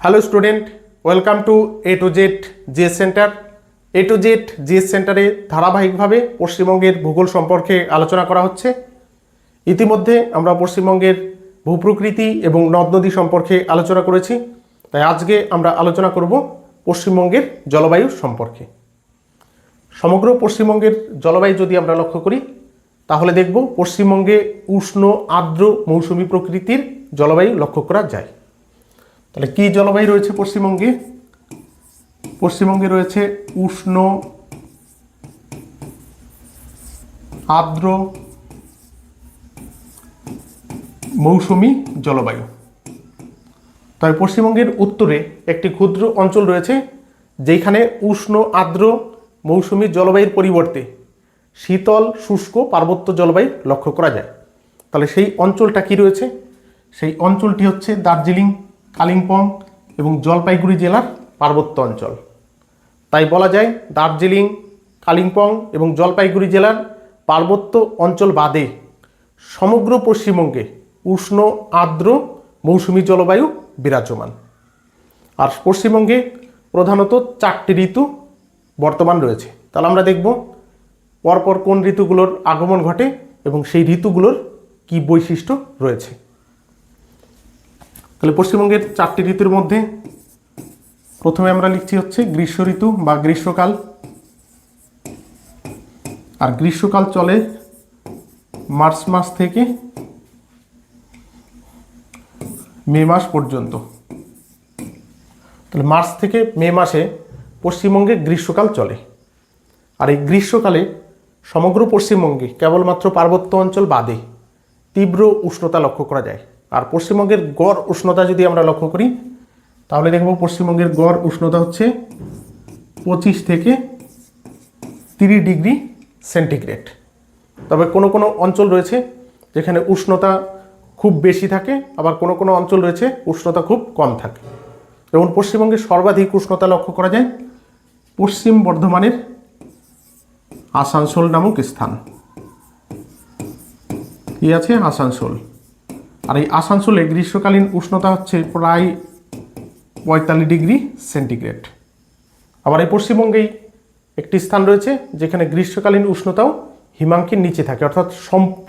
Hello student welcome to A to Z GS centre A to Z GS সেন্টারে ধারাবাহিকভাবে পশ্চিমবঙ্গের ভূগোল সম্পর্কে আলোচনা করা হচ্ছে। ইতিমধ্যে আমরা পশ্চিমবঙ্গের ভূপ্রকৃতি এবং নদ নদী সম্পর্কে আলোচনা করেছি। তাই আজকে আমরা আলোচনা করব পশ্চিমবঙ্গের জলবায়ু সম্পর্কে। সমগ্র পশ্চিমবঙ্গের জলবায়ু যদি আমরা লক্ষ্য করি, তাহলে দেখব পশ্চিমবঙ্গে উষ্ণ, আর্দ্র মৌসুমী প্রকৃতির জলবায়ু লক্ষ্য করা যায়। তাহলে কি জলবায়ু রয়েছে পশ্চিমবঙ্গে? পশ্চিমবঙ্গে রয়েছে উষ্ণ, আর্দ্র, মৌসুমি জলবায়ু। তবে পশ্চিমবঙ্গের উত্তরে একটি ক্ষুদ্র অঞ্চল রয়েছে যেখানে উষ্ণ, আর্দ্র, মৌসুমি জলবায়ুর পরিবর্তে শীতল, শুষ্ক, পার্বত্য জলবায়ু লক্ষ্য করা যায়। তাহলে সেই অঞ্চলটা কি রয়েছে? সেই অঞ্চলটি হচ্ছে দার্জিলিং। কালিম্পং এবং জলপাইগুড়ি জেলার পার্বত্য অঞ্চল। তাই বলা যায় দার্জিলিং, কালিম্পং এবং জলপাইগুড়ি জেলার পার্বত্য অঞ্চল বাদে সমগ্র পশ্চিমবঙ্গে উষ্ণ, আর্দ্র মৌসুমী জলবায়ু বিরাজমান। আর পশ্চিমবঙ্গে প্রধানত চারটি ঋতু বর্তমান রয়েছে। তাহলে আমরা দেখব পরপর কোন ঋতুগুলোর আগমন ঘটে এবং সেই ঋতুগুলোর কি বৈশিষ্ট্য রয়েছে। তাহলে পশ্চিমবঙ্গের চারটি ঋতুর মধ্যে প্রথমে আমরা লিখছি হচ্ছে গ্রীষ্ম ঋতু বা গ্রীষ্মকাল। আর গ্রীষ্মকাল চলে মার্চ মাস থেকে মে মাস পর্যন্ত। তাহলে মার্চ থেকে মে মাসে পশ্চিমবঙ্গে গ্রীষ্মকাল চলে। আর এই গ্রীষ্মকালে সমগ্র পশ্চিমবঙ্গে কেবলমাত্র পার্বত্য অঞ্চল বাদে তীব্র উষ্ণতা লক্ষ্য করা যায়। আর পশ্চিমবঙ্গের গড় উষ্ণতা যদি আমরা লক্ষ্য করি, তাহলে দেখব পশ্চিমবঙ্গের গড় উষ্ণতা হচ্ছে পঁচিশ থেকে তিরিশ ডিগ্রি সেন্টিগ্রেড। তবে কোনো কোনো অঞ্চল রয়েছে যেখানে উষ্ণতা খুব বেশি থাকে, আবার কোনো কোনো অঞ্চল রয়েছে উষ্ণতা খুব কম থাকে। যেমন পশ্চিমবঙ্গে সর্বাধিক উষ্ণতা লক্ষ্য করা যায় পশ্চিম বর্ধমানের আসানসোল নামক স্থান। কি আছে? আসানসোল। আর এই আসানসোলে গ্রীষ্মকালীন উষ্ণতা হচ্ছে প্রায় পঁয়তাল্লিশ ডিগ্রি সেন্টিগ্রেড। আবার এই পশ্চিমবঙ্গেই একটি স্থান রয়েছে যেখানে গ্রীষ্মকালীন উষ্ণতাও হিমাঙ্কের নিচে থাকে, অর্থাৎ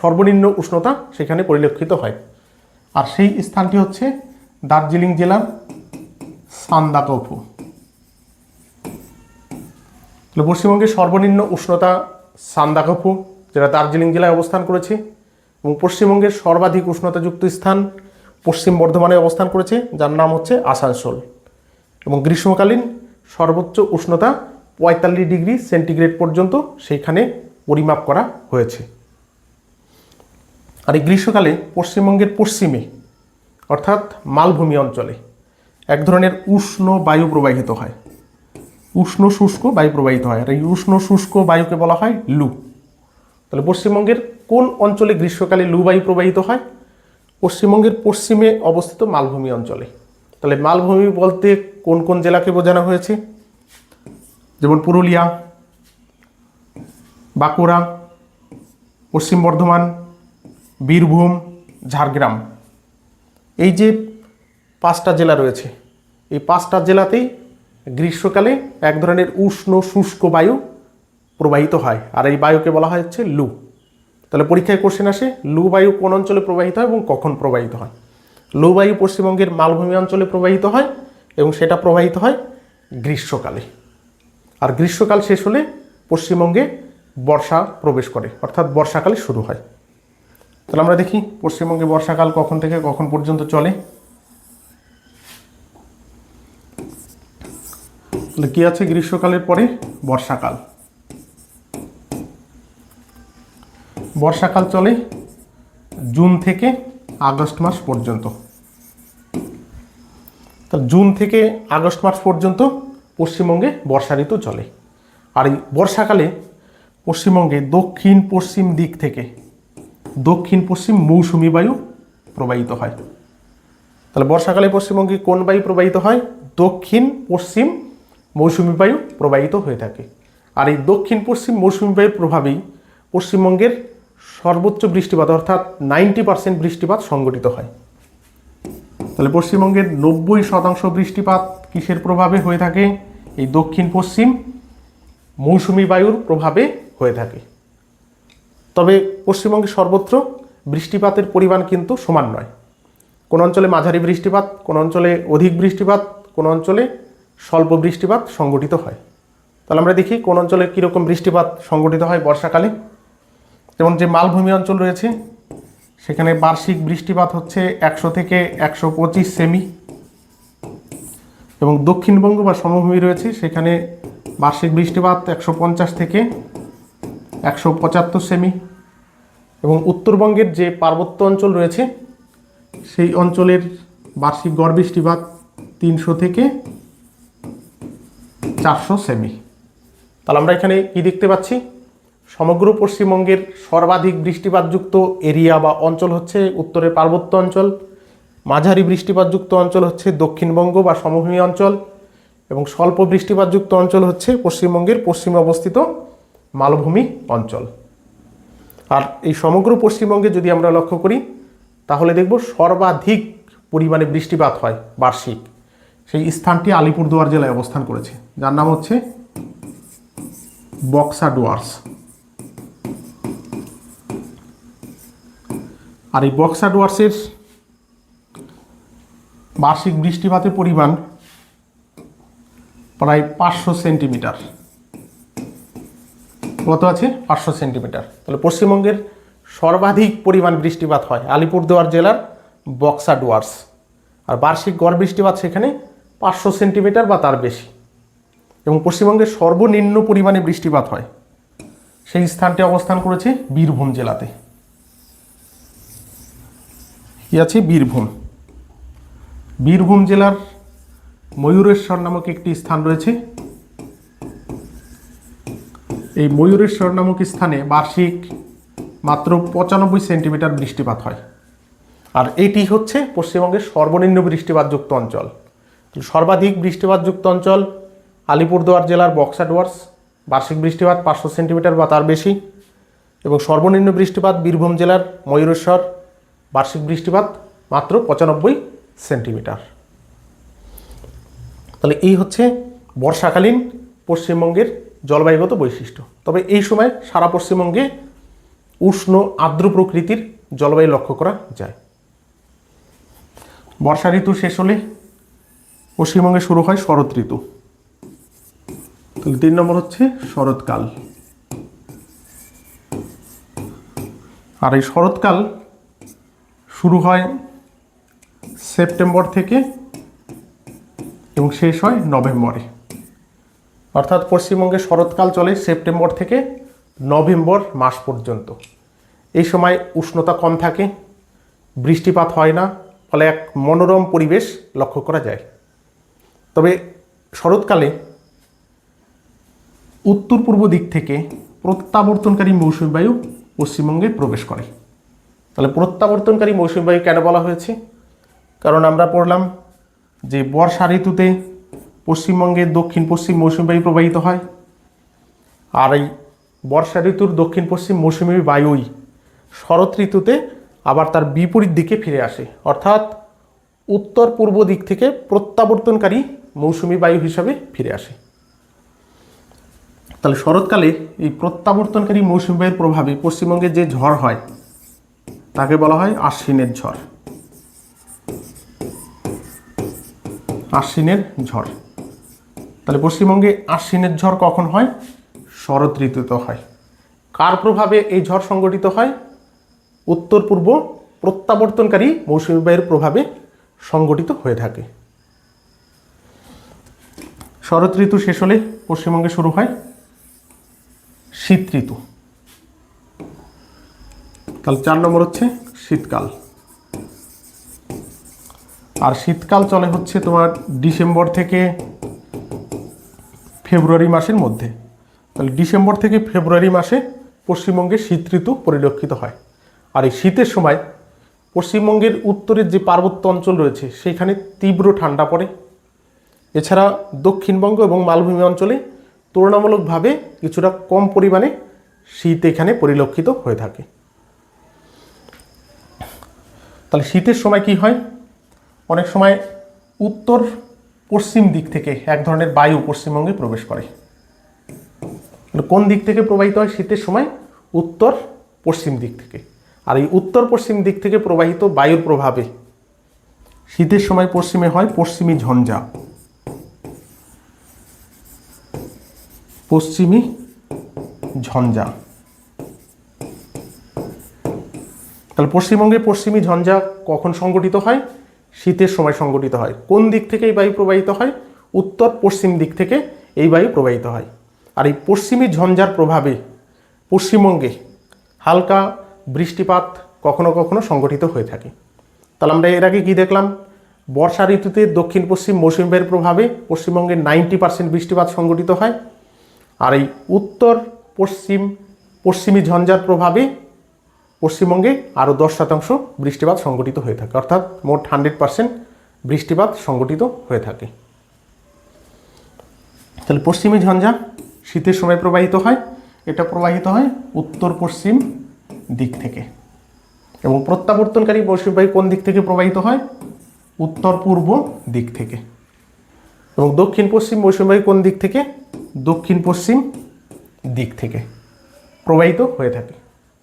সর্বনিম্ন উষ্ণতা সেখানে পরিলক্ষিত হয়। আর সেই স্থানটি হচ্ছে দার্জিলিং জেলার সান্দাকফু তাহলে পশ্চিমবঙ্গের সর্বনিম্ন উষ্ণতা সান্দাকফু যেটা দার্জিলিং জেলায় অবস্থান করেছে এবং পশ্চিমবঙ্গের সর্বাধিক উষ্ণতাযুক্ত স্থান পশ্চিম বর্ধমানে অবস্থান করেছে, যার নাম হচ্ছে আসানসোল। এবং গ্রীষ্মকালীন সর্বোচ্চ উষ্ণতা পঁয়তাল্লিশ ডিগ্রি সেন্টিগ্রেড পর্যন্ত সেইখানে পরিমাপ করা হয়েছে। আর এই গ্রীষ্মকালে পশ্চিমবঙ্গের পশ্চিমে, অর্থাৎ মালভূমি অঞ্চলে, এক ধরনের উষ্ণ বায়ু প্রবাহিত হয়। উষ্ণ শুষ্ক বায়ু প্রবাহিত হয়। আর এই উষ্ণ শুষ্ক বায়ুকে বলা হয় লু। তাহলে পশ্চিমবঙ্গের কোন অঞ্চলে গ্রীষ্মকালে লুবায়ু প্রবাহিত হয়? পশ্চিমবঙ্গের পশ্চিমে অবস্থিত মালভূমি অঞ্চলে। তাহলে মালভূমি বলতে কোন কোন জেলাকে বোঝানো হয়েছে? যেমন পুরুলিয়া, বাঁকুড়া, পশ্চিম বর্ধমান, বীরভূম, ঝাড়গ্রাম। এই যে পাঁচটা জেলা রয়েছে, এই পাঁচটা জেলাতেই গ্রীষ্মকালে এক ধরনের উষ্ণ শুষ্ক বায়ু প্রবাহিত হয়। আর এই বায়ুকে বলা হয় হচ্ছে লু। তাহলে পরীক্ষায় কোশ্চেন আসে, লু বায়ু কোন অঞ্চলে প্রবাহিত হয় এবং কখন প্রবাহিত হয়? লু বায়ু পশ্চিমবঙ্গের মালভূমি অঞ্চলে প্রবাহিত হয় এবং সেটা প্রবাহিত হয় গ্রীষ্মকালে। আর গ্রীষ্মকাল শেষ হলে পশ্চিমবঙ্গে বর্ষা প্রবেশ করে, অর্থাৎ বর্ষাকালে শুরু হয়। তাহলে আমরা দেখি পশ্চিমবঙ্গে বর্ষাকাল কখন থেকে কখন পর্যন্ত চলে। তাহলে কি আছে গ্রীষ্মকালের পরে? বর্ষাকাল। বর্ষাকাল চলে জুন থেকে আগস্ট মাস পর্যন্ত। তা জুন থেকে আগস্ট মাস পর্যন্ত পশ্চিমবঙ্গে বর্ষা ঋতু চলে। আর এই বর্ষাকালে পশ্চিমবঙ্গে দক্ষিণ পশ্চিম দিক থেকে দক্ষিণ পশ্চিম মৌসুমি বায়ু প্রবাহিত হয়। তাহলে বর্ষাকালে পশ্চিমবঙ্গে কোন বায়ু প্রবাহিত হয়? দক্ষিণ পশ্চিম মৌসুমি বায়ু প্রবাহিত হয়ে থাকে। আর এই দক্ষিণ পশ্চিম মৌসুমি বায়ুর প্রভাবেই পশ্চিমবঙ্গের সর্বোচ্চ বৃষ্টিপাত, অর্থাৎ নাইনটি পার্সেন্ট বৃষ্টিপাত সংঘটিত হয়। তাহলে পশ্চিমবঙ্গের নব্বই শতাংশ বৃষ্টিপাত কিসের প্রভাবে হয়ে থাকে? এই দক্ষিণ, পশ্চিম মৌসুমি বায়ুর প্রভাবে হয়ে থাকে। তবে পশ্চিমবঙ্গে সর্বত্র বৃষ্টিপাতের পরিমাণ কিন্তু সমান নয়। কোন অঞ্চলে মাঝারি বৃষ্টিপাত, কোন অঞ্চলে অধিক বৃষ্টিপাত, কোন অঞ্চলে স্বল্প বৃষ্টিপাত সংগঠিত হয়। তাহলে আমরা দেখি কোন অঞ্চলে কীরকম বৃষ্টিপাত সংগঠিত হয় বর্ষাকালে। যেমন যে মালভূমি অঞ্চল রয়েছে, সেখানে বার্ষিক বৃষ্টিপাত হচ্ছে একশো থেকে একশো পঁচিশ সেমি। এবং দক্ষিণবঙ্গ বা সমভূমি রয়েছে, সেখানে বার্ষিক বৃষ্টিপাত একশো পঞ্চাশ থেকে একশো পঁচাত্তর সেমি। এবং উত্তরবঙ্গের যে পার্বত্য অঞ্চল রয়েছে, সেই অঞ্চলের বার্ষিক গড় বৃষ্টিপাত তিনশো থেকে চারশো সেমি। তাহলে আমরা এখানে কি দেখতে পাচ্ছি? সমগ্র পশ্চিমবঙ্গের সর্বাধিক বৃষ্টিপাতযুক্ত এরিয়া বা অঞ্চল হচ্ছে উত্তরের পার্বত্য অঞ্চল, মাঝারি বৃষ্টিপাতযুক্ত অঞ্চল হচ্ছে দক্ষিণবঙ্গ বা সমভূমি অঞ্চল, এবং স্বল্প বৃষ্টিপাতযুক্ত অঞ্চল হচ্ছে পশ্চিমবঙ্গের পশ্চিমে অবস্থিত মালভূমি অঞ্চল। আর এই সমগ্র পশ্চিমবঙ্গে যদি আমরা লক্ষ্য করি, তাহলে দেখব সর্বাধিক পরিমাণে বৃষ্টিপাত হয় বার্ষিক। সেই স্থানটি আলিপুরদুয়ার জেলায় অবস্থান করেছে। যার নাম হচ্ছে বক্সা ডুয়ার্স। আর এই বক্সা ডুয়ার্সের বার্ষিক বৃষ্টিপাতের পরিমাণ প্রায় পাঁচশো সেন্টিমিটার। কত আছে? পাঁচশো সেন্টিমিটার। তাহলে পশ্চিমবঙ্গের সর্বাধিক পরিমাণ বৃষ্টিপাত হয় আলিপুরদুয়ার জেলার বক্সা ডুয়ার্স আর বার্ষিক গড় বৃষ্টিপাত সেখানে পাঁচশো সেন্টিমিটার বা তার বেশি। এবং পশ্চিমবঙ্গের সর্বনিম্ন পরিমাণে বৃষ্টিপাত হয়। সেই স্থানটি অবস্থান করেছে বীরভূম জেলাতে। কি আছে? বীরভূম। বীরভূম জেলার ময়ূরেশ্বর নামক একটি স্থান রয়েছে। এই ময়ূরেশ্বর নামক স্থানে বার্ষিক মাত্র পঁচানব্বই সেন্টিমিটার বৃষ্টিপাত হয়। আর এটি হচ্ছে পশ্চিমবঙ্গের সর্বনিম্ন বৃষ্টিপাতযুক্ত অঞ্চল। সর্বাধিক বৃষ্টিপাতযুক্ত অঞ্চল আলিপুরদুয়ার জেলার বক্সা ডুয়ার্স। বার্ষিক বৃষ্টিপাত পাঁচশো সেন্টিমিটার বা তার বেশি। এবং সর্বনিম্ন বৃষ্টিপাত বীরভূম জেলার ময়ূরেশ্বর বার্ষিক বৃষ্টিপাত মাত্র পঁচানব্বই সেন্টিমিটার। তাহলে এই হচ্ছে বর্ষাকালীন পশ্চিমবঙ্গের জলবায়ুগত বৈশিষ্ট্য। তবে এই সময় সারা পশ্চিমবঙ্গে উষ্ণ, আর্দ্র প্রকৃতির জলবায়ু লক্ষ্য করা যায়। বর্ষা ঋতু শেষ হলে পশ্চিমবঙ্গে শুরু হয় শরৎ ঋতু। তিন নম্বর হচ্ছে শরৎকাল। আর এই শরৎকাল শুরু হয় সেপ্টেম্বর থেকে এবং শেষ হয় নভেম্বরে। অর্থাৎ পশ্চিমবঙ্গে শরৎকাল চলে সেপ্টেম্বর থেকে নভেম্বর মাস পর্যন্ত। এই সময় উষ্ণতা কম থাকে, বৃষ্টিপাত হয় না, ফলে এক মনোরম পরিবেশ লক্ষ্য করা যায়। তবে শরৎকালে উত্তর পূর্ব দিক থেকে প্রত্যাবর্তনকারী মৌসুমী বায়ু পশ্চিমবঙ্গে প্রবেশ করে। তাহলে প্রত্যাবর্তনকারী মৌসুমী বায়ু কেন বলা হয়েছে? কারণ আমরা পড়লাম যে বর্ষা ঋতুতে পশ্চিমবঙ্গের দক্ষিণ পশ্চিম মৌসুমী বায়ু প্রবাহিত হয়, আর এই বর্ষা ঋতুর দক্ষিণ পশ্চিম মৌসুমী বায়ুই শরৎ ঋতুতে আবার তার বিপরীত দিকে ফিরে আসে। অর্থাৎ উত্তর পূর্ব দিক থেকে প্রত্যাবর্তনকারী মৌসুমী বায়ু হিসাবে ফিরে আসে। তাহলে শরৎকালে এই প্রত্যাবর্তনকারী মৌসুমী বায়ুর প্রভাবে পশ্চিমবঙ্গে যে ঝড় হয় তাকে বলা হয় আশ্বিনের ঝড়। আশ্বিনের ঝড়। তাহলে পশ্চিমবঙ্গে আশ্বিনের ঝড় কখন হয়? শরৎ ঋতুতে হয়। কার প্রভাবে এই ঝড় সংগঠিত হয়? উত্তর পূর্ব প্রত্যাবর্তনকারী মৌসুমী বায়ুর প্রভাবে সংগঠিত হয়ে থাকে। শরৎ ঋতু শেষ হলে পশ্চিমবঙ্গে শুরু হয় শীত ঋতু। তাহলে চার নম্বর হচ্ছে শীতকাল। আর শীতকাল চলে হচ্ছে তোমার ডিসেম্বর থেকে ফেব্রুয়ারি মাসের মধ্যে। তাহলে ডিসেম্বর থেকে ফেব্রুয়ারি মাসে পশ্চিমবঙ্গে শীত ঋতু পরিলক্ষিত হয়। আর এই শীতের সময় পশ্চিমবঙ্গের উত্তরের যে পার্বত্য অঞ্চল রয়েছে, সেখানে তীব্র ঠান্ডা পড়ে। এছাড়া দক্ষিণবঙ্গ এবং মালভূমি অঞ্চলে তুলনামূলকভাবে কিছুটা কম পরিমাণে শীত এখানে পরিলক্ষিত হয়ে থাকে। তাহলে শীতের সময় কি হয়? অনেক সময় উত্তর পশ্চিম দিক থেকে এক ধরনের বায়ু পশ্চিমবঙ্গে প্রবেশ করে। কোন দিক থেকে প্রবাহিত হয়? শীতের সময় উত্তর পশ্চিম দিক থেকে। আর এই উত্তর পশ্চিম দিক থেকে প্রবাহিত বায়ুর প্রভাবে শীতের সময় পশ্চিমে হয় পশ্চিমী ঝঞ্ঝা। পশ্চিমী ঝঞ্ঝা। তাহলে পশ্চিমবঙ্গে পশ্চিমী ঝঞ্ঝা কখন সংগঠিত হয়? শীতের সময় সংগঠিত হয়। কোন দিক থেকে এই বায়ু প্রবাহিত হয়? উত্তর পশ্চিম দিক থেকে এই বায়ু প্রবাহিত হয়। আর এই পশ্চিমী ঝঞ্ঝার প্রভাবে পশ্চিমবঙ্গে হালকা বৃষ্টিপাত কখনো কখনো সংগঠিত হয়ে থাকে। তাহলে আমরা এর আগে কী দেখলাম? বর্ষা ঋতুতে দক্ষিণ পশ্চিম মৌসুমী বায়ুর প্রভাবে পশ্চিমবঙ্গে নাইনটি পার্সেন্ট বৃষ্টিপাত সংগঠিত হয়। আর এই উত্তর পশ্চিম পশ্চিমী ঝঞ্ঝার প্রভাবে পশ্চিমবঙ্গে আরও দশ শতাংশ বৃষ্টিপাত সংগঠিত হয়ে থাকে। অর্থাৎ মোট হান্ড্রেড পার্সেন্ট বৃষ্টিপাত সংগঠিত হয়ে থাকে। তাহলে পশ্চিমী ঝঞ্ঝা শীতের সময় প্রবাহিত হয়। এটা প্রবাহিত হয় উত্তর পশ্চিম দিক থেকে। এবং প্রত্যাবর্তনকারী বায়ু কোন দিক থেকে প্রবাহিত হয়? উত্তর পূর্ব দিক থেকে। এবং দক্ষিণ পশ্চিম বায়ু কোন দিক থেকে? দক্ষিণ পশ্চিম দিক থেকে প্রবাহিত হয়ে থাকে।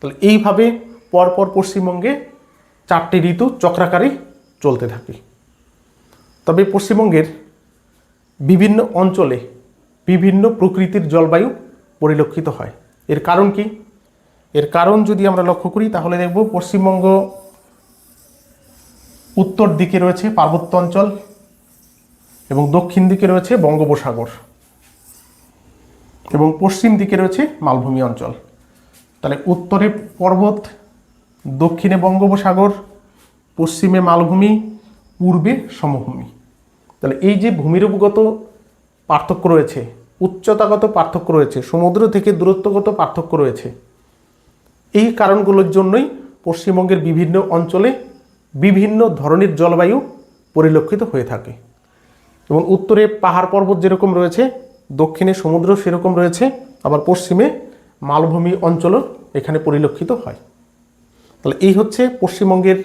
তাহলে এইভাবে পরপর পশ্চিমবঙ্গে চারটি ঋতু চক্রাকারে চলতে থাকে। তবে পশ্চিমবঙ্গের বিভিন্ন অঞ্চলে বিভিন্ন প্রকৃতির জলবায়ু পরিলক্ষিত হয়। এর কারণ কি? এর কারণ যদি আমরা লক্ষ্য করি, তাহলে দেখব পশ্চিমবঙ্গ উত্তর দিকে রয়েছে পার্বত্য অঞ্চল এবং দক্ষিণ দিকে রয়েছে বঙ্গোপসাগর এবং পশ্চিম দিকে রয়েছে মালভূমি অঞ্চল। তাহলে উত্তরে পর্বত দক্ষিণে বঙ্গোপসাগর, পশ্চিমে মালভূমি, পূর্বে সমভূমি। তাহলে এই যে ভূমিরূপগত পার্থক্য রয়েছে, উচ্চতাগত পার্থক্য রয়েছে, সমুদ্র থেকে দূরত্বগত পার্থক্য রয়েছে, এই কারণগুলোর জন্যই পশ্চিমবঙ্গের বিভিন্ন অঞ্চলে বিভিন্ন ধরনের জলবায়ু পরিলক্ষিত হয়ে থাকে। এবং উত্তরে পাহাড় পর্বত যেরকম রয়েছে, দক্ষিণে সমুদ্র সেরকম রয়েছে, আবার পশ্চিমে মালভূমি অঞ্চলও এখানে পরিলক্ষিত হয়। তাহলে এই হচ্ছে পশ্চিমবঙ্গের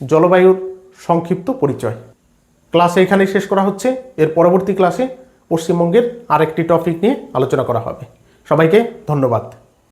জলবায়ুর সংক্ষিপ্ত পরিচয়। ক্লাস এখানেই শেষ করা হচ্ছে। এর পরবর্তী ক্লাসে পশ্চিমবঙ্গের আরেকটি টপিক নিয়ে আলোচনা করা হবে। সবাইকে ধন্যবাদ।